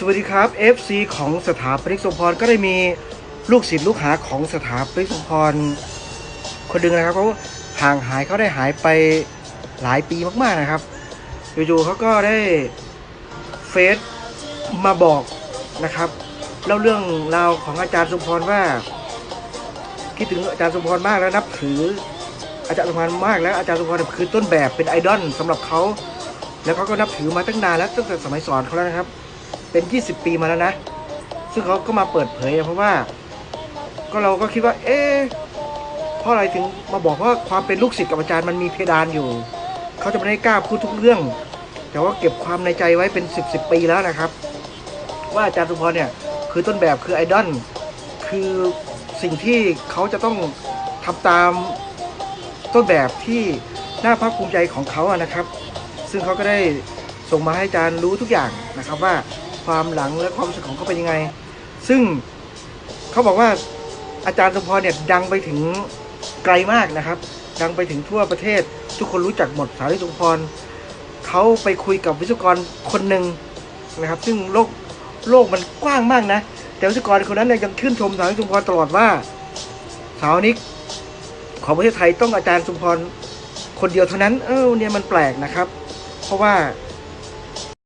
สวัสดีครับ FC ของสถาปนิกสมพรก็ได้มีลูกศิษย์ลูกหาของสถาปนิกสมพรคนหนึ่งนะครับเขาห่างหายเขาได้หายไปหลายปีมากๆนะครับอยู่ๆเขาก็ได้เฟซมาบอกนะครับเล่าเรื่องราวของอาจารย์สมพรว่า คิดถึงอาจารย์สมพรมากแล้วนับถืออาจารย์สมพรมากแล้วอาจารย์สมพรคือต้นแบบเป็นไอดอลสำหรับเขาแล้วเขาก็นับถือมาตั้งนานแล้วตั้งแต่สมัยสอนเขาแล้วนะครับ เป็น 20 ปีมาแล้วนะ ซึ่งเขาก็มาเปิดเผยเพราะว่า ก็เราก็คิดว่า เอ๊ะเพราะอะไรถึงมาบอกว่าความเป็นลูกศิษย์กับอาจารย์มันมีเพดานอยู่ เขาจะไม่ได้กล้าพูดทุกเรื่อง แต่ว่าเก็บความในใจไว้เป็น 10บสปีแล้วนะครับ ว่าอาจารย์สุพรเนี่ยคือต้นแบบคือไอดอลคือสิ่งที่เขาจะต้องทำตามต้นแบบที่น่าภาคภูมิใจของเขาอะนะครับ ซึ่งเขาก็ได้ส่งมาให้อาจารย์รู้ทุกอย่างนะครับว่า ความหลังและความรู้สึกของเขาเป็นยังไง ซึ่งเขาบอกว่าอาจารย์สมพรเนี่ยดังไปถึงไกลมากนะครับ ดังไปถึงทั่วประเทศ ทุกคนรู้จักหมดสารีสมพรเขาไปคุยกับวิศวกรคนหนึ่งนะครับ ซึ่งโลกโลกมันกว้างมากนะแต่วิศวกรคนนั้นเนี่ยยังชื่นชมสารีสมพรตลอดว่าสาวนิกของประเทศไทยต้องอาจารย์สมพรคนเดียวเท่านั้น เออเนี่ยมันแปลกนะครับ เพราะว่า